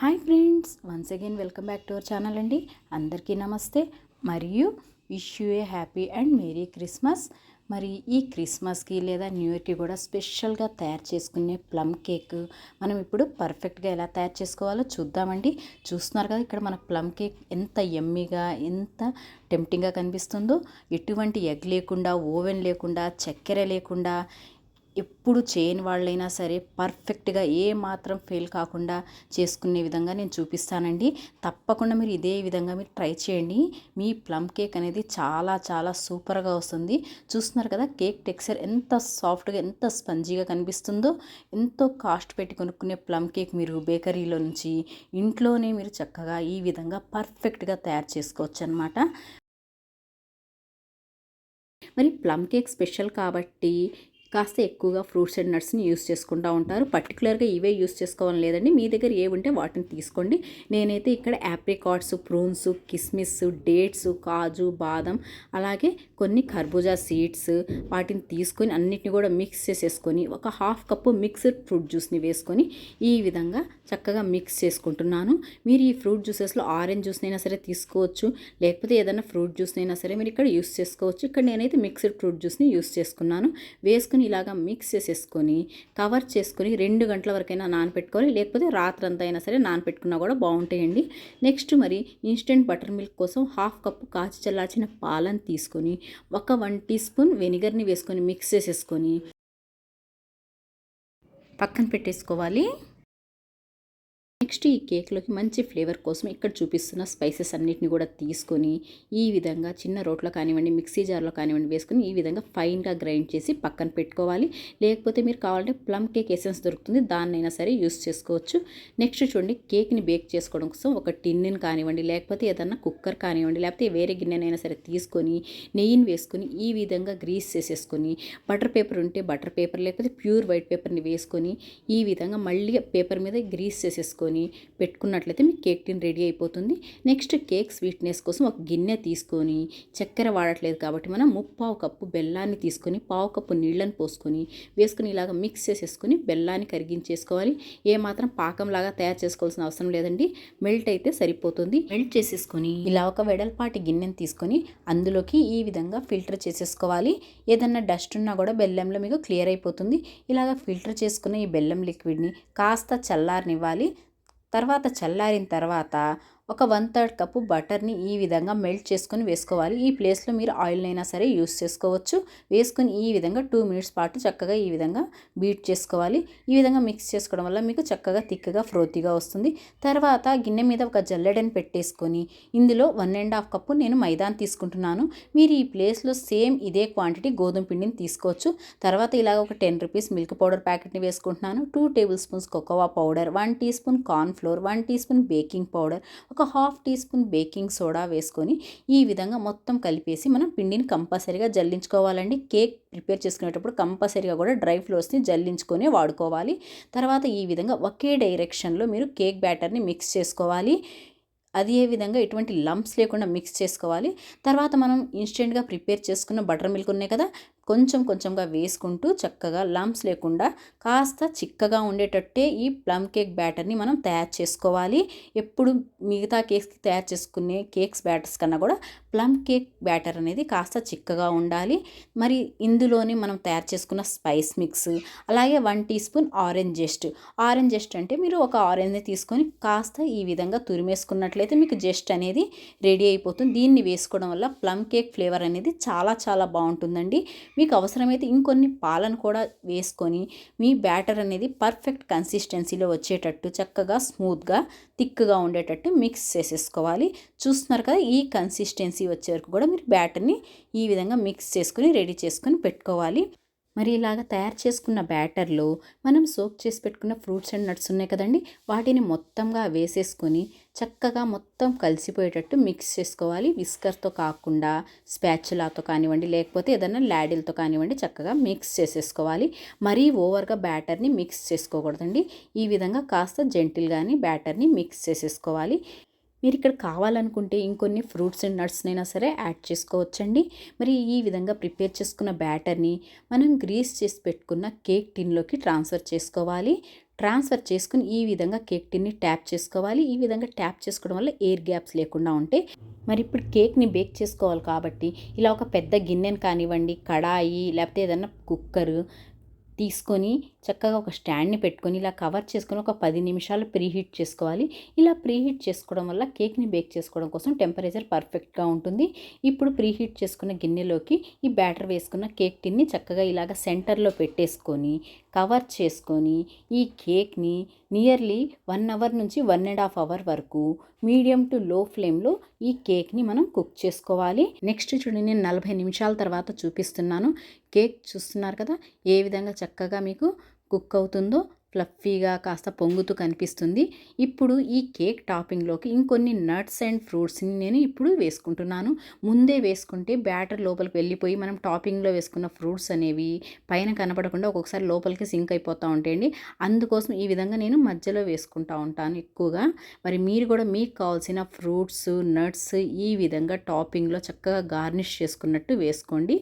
Hi friends once again welcome back to our channel అండి. అందరికీ నమస్తే. మరియు wish you a happy and merry Christmas మరి ఈ క్రిస్మస్కి లేదా న్యూ ఇయర్కి కూడా స్పెషల్గా తయారు చేసుకునే ప్లమ్ కేక్ మనం ఇప్పుడు పర్ఫెక్ట్గా ఎలా తయారు చేసుకోవాలో చూద్దామండి. చూస్తున్నారు కదా ఇక్కడ మన ప్లమ్ కేక్ ఎంత ఎమ్మీగా ఎంత టెంప్టింగ్గా కనిపిస్తుందో. ఎటువంటి ఎగ్ లేకుండా ఓవెన్ లేకుండా చక్కెర లేకుండా ఎప్పుడు చేయని వాళ్ళైనా సరే పర్ఫెక్ట్గా ఏ మాత్రం ఫెయిల్ కాకుండా చేసుకునే విధంగా నేను చూపిస్తానండి. తప్పకుండా మీరు ఇదే విధంగా మీరు ట్రై చేయండి. మీ ప్లమ్ కేక్ అనేది చాలా చాలా సూపర్గా వస్తుంది. చూస్తున్నారు కదా కేక్ టెక్స్చర్ ఎంత సాఫ్ట్గా ఎంత స్పంజీగా కనిపిస్తుందో ఎంతో కాస్ట్ పెట్టి కొనుక్కునే ప్లమ్ కేక్ మీరు బేకరీలో నుంచి ఇంట్లోనే మీరు చక్కగా ఈ విధంగా పర్ఫెక్ట్గా తయారు చేసుకోవచ్చు అనమాట మరి ప్లమ్ కేక్ స్పెషల్ కాబట్టి కాస్త ఎక్కువగా ఫ్రూట్స్ అండ్ నట్స్ని యూస్ చేసుకుంటూ ఉంటారు. పర్టికులర్గా ఇవే యూస్ చేసుకోవాలని లేదండి. మీ దగ్గర ఏ ఉంటే వాటిని తీసుకోండి. నేనైతే ఇక్కడ యాప్రికాట్స్ ప్రూన్స్ కిస్మిస్ డేట్స్ కాజు బాదం అలాగే కొన్ని కర్బూజా సీడ్స్ వాటిని తీసుకొని అన్నిటిని కూడా మిక్స్ చేసేసుకొని ఒక హాఫ్ కప్పు మిక్స్డ్ ఫ్రూట్ జ్యూస్ని వేసుకొని ఈ విధంగా చక్కగా మిక్స్ చేసుకుంటున్నాను. మీరు ఈ ఫ్రూట్ జ్యూసెస్లో ఆరెంజ్ జ్యూస్నైనా సరే తీసుకోవచ్చు. లేకపోతే ఏదైనా ఫ్రూట్ జ్యూస్నైనా సరే మీరు ఇక్కడ యూస్ చేసుకోవచ్చు. ఇక్కడ నేనైతే మిక్స్డ్ ఫ్రూట్ జ్యూస్ని యూస్ చేసుకున్నాను. వేసుకుని ఇలాగా మిక్స్ చేసేసుకొని కవర్ చేసుకొని రెండు గంటల వరకైనా నానపెట్టుకోవాలి. లేకపోతే రాత్రంతా అయినా సరే నానపెట్టుకున్నా కూడా బాగుంటాయండి. నెక్స్ట్ మరి ఇన్స్టెంట్ బటర్ మిల్క్ కోసం హాఫ్ కప్పు కాచి చల్లార్చిన పాలను తీసుకొని ఒక వన్ టీ స్పూన్ వెనిగర్ని వేసుకొని మిక్స్ చేసేసుకొని పక్కన పెట్టేసుకోవాలి. నెక్స్ట్ ఈ కేక్లోకి మంచి ఫ్లేవర్ కోసం ఇక్కడ చూపిస్తున్న స్పైసెస్ అన్నిటిని కూడా తీసుకొని ఈ విధంగా చిన్న రోట్లో కానివ్వండి మిక్సీ జార్లో కానివ్వండి వేసుకొని ఈ విధంగా ఫైన్గా గ్రైండ్ చేసి పక్కన పెట్టుకోవాలి. లేకపోతే మీరు కావాలంటే ప్లమ్ కేక్ ఎసెన్స్ దొరుకుతుంది దాన్నైనా సరే యూస్ చేసుకోవచ్చు. నెక్స్ట్ చూడండి కేక్ని బేక్ చేసుకోవడం కోసం ఒక టిన్నుని కానివ్వండి లేకపోతే ఏదన్నా కుక్కర్ కానివ్వండి లేకపోతే వేరే గిన్నెనైనా సరే తీసుకొని నెయ్యిని వేసుకొని ఈ విధంగా గ్రీస్ చేసేసుకొని బటర్ పేపర్ ఉంటే బటర్ పేపర్ లేకపోతే ప్యూర్ వైట్ పేపర్ని వేసుకొని ఈ విధంగా మళ్ళీ పేపర్ మీద గ్రీస్ చేసేసుకొని తీసుకొని పెట్టుకున్నట్లయితే మీకు కేక్ టిన్ రెడీ అయిపోతుంది. నెక్స్ట్ కేక్ స్వీట్నెస్ కోసం ఒక గిన్నె తీసుకొని చక్కెర వాడట్లేదు కాబట్టి మనం ముప్పావు కప్పు బెల్లాన్ని తీసుకొని పావు కప్పు నీళ్ళని పోసుకొని వేసుకుని ఇలాగ మిక్స్ చేసేసుకొని బెల్లాన్ని కరిగించేసుకోవాలి. ఏమాత్రం పాకంలాగా తయారు చేసుకోవాల్సిన అవసరం లేదండి. మెల్ట్ అయితే సరిపోతుంది. మెల్ట్ చేసేసుకొని ఇలా ఒక వెడల్పాటి గిన్నెని తీసుకొని అందులోకి ఈ విధంగా ఫిల్టర్ చేసేసుకోవాలి. ఏదన్నా డస్ట్ ఉన్నా కూడా బెల్లంలో మీకు క్లియర్ అయిపోతుంది. ఇలాగ ఫిల్టర్ చేసుకున్న ఈ బెల్లం లిక్విడ్ని కాస్త చల్లారనివ్వాలి. తర్వాత చల్లారిన తర్వాత ఒక వన్ థర్డ్ కప్పు బటర్ని ఈ విధంగా మెల్ట్ చేసుకొని వేసుకోవాలి. ఈ ప్లేస్లో మీరు ఆయిల్ అయినా సరే యూస్ చేసుకోవచ్చు. వేసుకొని ఈ విధంగా టూ మినిట్స్ పాటు చక్కగా ఈ విధంగా బీట్ చేసుకోవాలి. ఈ విధంగా మిక్స్ చేసుకోవడం వల్ల మీకు చక్కగా తిక్కగా ఫ్రోతిగా వస్తుంది. తర్వాత గిన్నె మీద ఒక జల్లెడని పెట్టేసుకొని ఇందులో వన్ అండ్ హాఫ్ కప్పు నేను మైదాన్ తీసుకుంటున్నాను. మీరు ఈ ప్లేస్లో సేమ్ ఇదే క్వాంటిటీ గోధుమ పిండిని తీసుకోవచ్చు. తర్వాత ఇలాగ ఒక టెన్ రూపీస్ మిల్క్ పౌడర్ ప్యాకెట్ని వేసుకుంటున్నాను. Two tablespoons cocoa powder one teaspoon cornflour one teaspoon baking powder ఒక half teaspoon baking soda వేసుకొని ఈ విధంగా మొత్తం కలిపేసి మనం పిండిని కంపల్సరీగా జల్లించుకోవాలండి. కేక్ ప్రిపేర్ చేసుకునేటప్పుడు కంపల్సరీగా కూడా డ్రై ఫ్లోర్స్ని జల్లించుకొని వాడుకోవాలి. తర్వాత ఈ విధంగా ఒకే డైరెక్షన్లో మీరు కేక్ బ్యాటర్ని మిక్స్ చేసుకోవాలి. అదే విధంగా ఎటువంటి లంప్స్ లేకుండా మిక్స్ చేసుకోవాలి. తర్వాత మనం ఇన్స్టెంట్గా ప్రిపేర్ చేసుకున్న బటర్ మిల్క్ ఉన్నాయి కదా కొంచెం కొంచెంగా వేసుకుంటూ చక్కగా లంప్స్ లేకుండా కాస్త చిక్కగా ఉండేటట్టే ఈ ప్లమ్ కేక్ బ్యాటర్ని మనం తయారు చేసుకోవాలి. ఎప్పుడు మిగతా కేక్స్కి తయారు చేసుకునే కేక్స్ బ్యాటర్స్ కన్నా కూడా ప్లమ్ కేక్ బ్యాటర్ అనేది కాస్త చిక్కగా ఉండాలి. మరి ఇందులోనే మనం తయారు చేసుకున్న స్పైస్ మిక్స్ అలాగే one teaspoon orange zest orange zest అంటే మీరు ఒక ఆరెంజ్ని తీసుకొని కాస్త ఈ విధంగా తురిమేసుకున్నట్లయితే మీకు జస్ట్ అనేది రెడీ అయిపోతుంది. దీన్ని వేసుకోవడం వల్ల ప్లమ్ కేక్ ఫ్లేవర్ అనేది చాలా చాలా బాగుంటుందండి. మీకు అవసరమైతే ఇంకొన్ని పాలను కూడా వేసుకొని మీ బ్యాటర్ అనేది పర్ఫెక్ట్ కన్సిస్టెన్సీలో వచ్చేటట్టు చక్కగా స్మూత్గా థిక్గా ఉండేటట్టు మిక్స్ చేసేసుకోవాలి. చూస్తున్నారు కదా ఈ కన్సిస్టెన్సీ వచ్చే వరకు కూడా మీరు బ్యాటర్ని ఈ విధంగా మిక్స్ చేసుకుని రెడీ చేసుకొని పెట్టుకోవాలి. మరి ఇలాగ తయారు చేసుకున్న బ్యాటర్లో మనం సోక్ చేసి పెట్టుకున్న ఫ్రూట్స్ అండ్ నట్స్ ఉన్నాయి కదండి వాటిని మొత్తంగా వేసేసుకొని చక్కగా మొత్తం కలిసిపోయేటట్టు మిక్స్ చేసుకోవాలి. విస్కర్తో కాకుండా స్పాచులాతో కానివ్వండి లేకపోతే ఏదైనా ల్యాడిల్తో కానివ్వండి చక్కగా మిక్స్ చేసేసుకోవాలి. మరీ ఓవర్గా బ్యాటర్ని మిక్స్ చేసుకోకూడదండి. ఈ విధంగా కాస్త జెంటిల్గాని బ్యాటర్ని మిక్స్ చేసేసుకోవాలి. మీరు ఇక్కడ కావాలనుకుంటే ఇంకొన్ని ఫ్రూట్స్ అండ్ నట్స్నైనా సరే యాడ్ చేసుకోవచ్చండి. మరి ఈ విధంగా ప్రిపేర్ చేసుకున్న బ్యాటర్ని మనం గ్రీస్ చేసి పెట్టుకున్న కేక్ టిన్లోకి ట్రాన్స్ఫర్ చేసుకోవాలి. ట్రాన్స్ఫర్ చేసుకుని ఈ విధంగా కేక్ టిన్ని ట్యాప్ చేసుకోవాలి. ఈ విధంగా ట్యాప్ చేసుకోవడం వల్ల ఎయిర్ గ్యాప్స్ లేకుండా ఉంటాయి. మరి ఇప్పుడు కేక్ని బేక్ చేసుకోవాలి కాబట్టి ఇలా ఒక పెద్ద గిన్నెను కానివ్వండి కడాయి లేకపోతే ఏదన్నా కుక్కరు తీసుకొని చక్కగా ఒక స్టాండ్ని పెట్టుకొని ఇలా కవర్ చేసుకొని ఒక పది నిమిషాలు ప్రీహీట్ చేసుకోవాలి. ఇలా ప్రీహీట్ చేసుకోవడం వల్ల కేక్ని బేక్ చేసుకోవడం కోసం టెంపరేచర్ పర్ఫెక్ట్గా ఉంటుంది. ఇప్పుడు ప్రీహీట్ చేసుకున్న గిన్నెలోకి ఈ బ్యాటర్ వేసుకున్న కేక్ టిన్ని చక్కగా ఇలాగ సెంటర్లో పెట్టేసుకొని కవర్ చేసుకొని ఈ కేక్ని నియర్లీ వన్ అవర్ నుంచి వన్ అండ్ హాఫ్ అవర్ వరకు మీడియం టు లో ఫ్లేమ్లో ఈ కేక్ని మనం కుక్ చేసుకోవాలి. నెక్స్ట్ చూడండి నేను నలభై నిమిషాల తర్వాత చూపిస్తున్నాను. కేక్ చూస్తున్నారు కదా ఏ విధంగా చక్కగా మీకు కుక్ అవుతుందో ఫ్లఫీగా కాస్త పొంగుతూ కనిపిస్తుంది. ఇప్పుడు ఈ కేక్ టాపింగ్లోకి ఇంకొన్ని నట్స్ అండ్ ఫ్రూట్స్ని నేను ఇప్పుడు వేసుకుంటున్నాను. ముందే వేసుకుంటే బ్యాటర్ లోపలికి వెళ్ళిపోయి మనం టాపింగ్లో వేసుకున్న ఫ్రూట్స్ అనేవి పైన కనపడకుండా ఒక్కొక్కసారి లోపలికి సింక్ అయిపోతూ ఉంటాయండి. అందుకోసం ఈ విధంగా నేను మధ్యలో వేసుకుంటూ ఉంటాను ఎక్కువగా. మరి మీరు కూడా మీకు కావాల్సిన ఫ్రూట్స్ నట్స్ ఈ విధంగా టాపింగ్లో చక్కగా గార్నిష్ చేసుకున్నట్టు వేసుకోండి.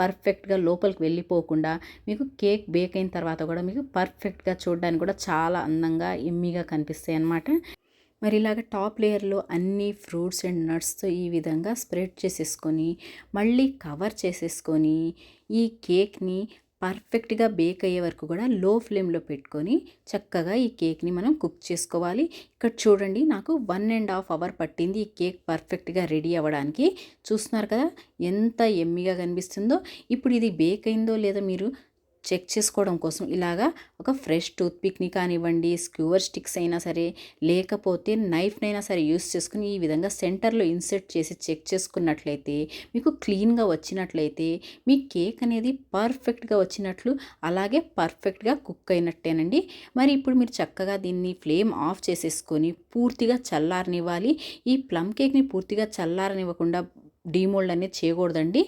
పర్ఫెక్ట్గా లోపలికి వెళ్ళిపోకుండా మీకు కేక్ బేక్ అయిన తర్వాత కూడా మీకు పర్ఫెక్ట్గా చూడడానికి కూడా చాలా అందంగా ఎమ్మిగా కనిపిస్తాయి అన్నమాట. మరి ఇలాగ టాప్ లేయర్లో అన్ని ఫ్రూట్స్ అండ్ నట్స్తో ఈ విధంగా స్ప్రెడ్ చేసేసుకొని మళ్ళీ కవర్ చేసేసుకొని ఈ కేక్ని పర్ఫెక్ట్గా బేక్ అయ్యే వరకు కూడా లో ఫ్లేమ్లో పెట్టుకొని చక్కగా ఈ కేక్ని మనం కుక్ చేసుకోవాలి. ఇక్కడ చూడండి నాకు వన్ అండ్ హాఫ్ అవర్ పట్టింది ఈ కేక్ పర్ఫెక్ట్గా రెడీ అవ్వడానికి. చూస్తున్నారు కదా ఎంత ఎమ్మిగా కనిపిస్తుందో. ఇప్పుడు ఇది బేక్ అయిందో లేదో మీరు చెక్ చేసుకోవడం కోసం ఇలాగా ఒక ఫ్రెష్ టూత్పిక్ని కానివ్వండి స్క్యూవర్ స్టిక్స్ అయినా సరే లేకపోతే నైఫ్నైనా సరే యూస్ చేసుకుని ఈ విధంగా సెంటర్లో ఇన్సెర్ట్ చేసి చెక్ చేసుకున్నట్లయితే మీకు క్లీన్గా వచ్చినట్లయితే మీ కేక్ అనేది పర్ఫెక్ట్గా వచ్చినట్లు అలాగే పర్ఫెక్ట్గా కుక్ అయినట్టేనండి. మరి ఇప్పుడు మీరు చక్కగా దీన్ని ఫ్లేమ్ ఆఫ్ చేసేసుకొని పూర్తిగా చల్లారనివ్వాలి. ఈ ప్లమ్ కేక్ని పూర్తిగా చల్లారనివ్వకుండా డీమోల్డ్ అనేది చేయకూడదండి.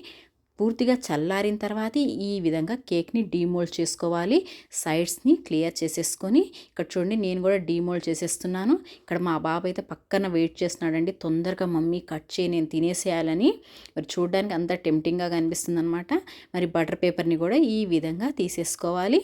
పూర్తిగా చల్లారిన తర్వాత ఈ విధంగా కేక్ని డీమోల్డ్ చేసుకోవాలి. సైడ్స్ని క్లియర్ చేసేసుకొని ఇక్కడ చూడండి నేను కూడా డీమోల్డ్ చేసేస్తున్నాను. ఇక్కడ మా బాబు అయితే పక్కన వెయిట్ చేస్తున్నాడండి. తొందరగా మమ్మీ కట్ చేయి నేను తినేసేయాలని. మరి చూడడానికి అంత టెంప్టింగ్గా కనిపిస్తుంది అనమాట మరి బటర్ పేపర్ని కూడా ఈ విధంగా తీసేసుకోవాలి.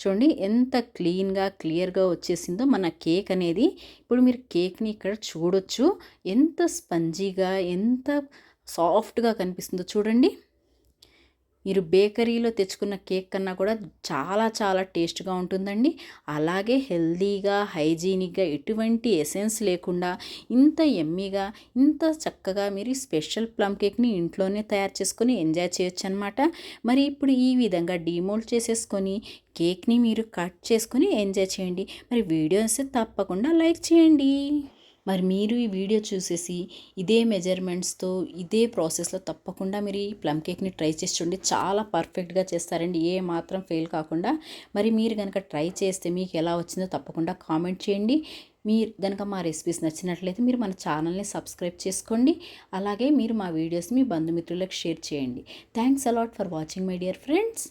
చూడండి ఎంత క్లీన్గా క్లియర్గా వచ్చేసిందో మన కేక్ అనేది. ఇప్పుడు మీరు కేక్ని ఇక్కడ చూడొచ్చు. ఎంత స్పంజీగా ఎంత సాఫ్ట్గా కనిపిస్తుందో చూడండి. మీరు బేకరీలో తెచ్చుకున్న కేక్ కన్నా కూడా చాలా చాలా టేస్ట్గా ఉంటుందండి. అలాగే హెల్దీగా హైజీనిక్గా ఎటువంటి ఎసెన్స్ లేకుండా ఇంత ఎమ్మీగా ఇంత చక్కగా మీరు స్పెషల్ ప్లమ్ కేక్ని ఇంట్లోనే తయారు చేసుకొని ఎంజాయ్ చేయొచ్చు అనమాట మరి ఇప్పుడు ఈ విధంగా డీమోల్డ్ చేసేసుకొని కేక్ని మీరు కట్ చేసుకొని ఎంజాయ్ చేయండి. మరి వీడియోస్ తప్పకుండా లైక్ చేయండి. మరి మీరు ఈ వీడియో చూసేసి ఇదే మెజర్మెంట్స్తో ఇదే ప్రాసెస్లో తప్పకుండా మీరు ఈ ప్లమ్ కేక్ని ట్రై చేసి చూడండి. చాలా పర్ఫెక్ట్గా చేస్తారండి. ఏ మాత్రం ఫెయిల్ కాకుండా మరి మీరు కనుక ట్రై చేస్తే మీకు ఎలా వచ్చిందో తప్పకుండా కామెంట్ చేయండి. మీరు కనుక మా రెసిపీస్ నచ్చినట్లయితే మీరు మన ఛానల్ని సబ్స్క్రైబ్ చేసుకోండి. అలాగే మీరు మా వీడియోస్ మీ బంధుమిత్రులకు షేర్ చేయండి. Thanks a lot for watching my dear friends.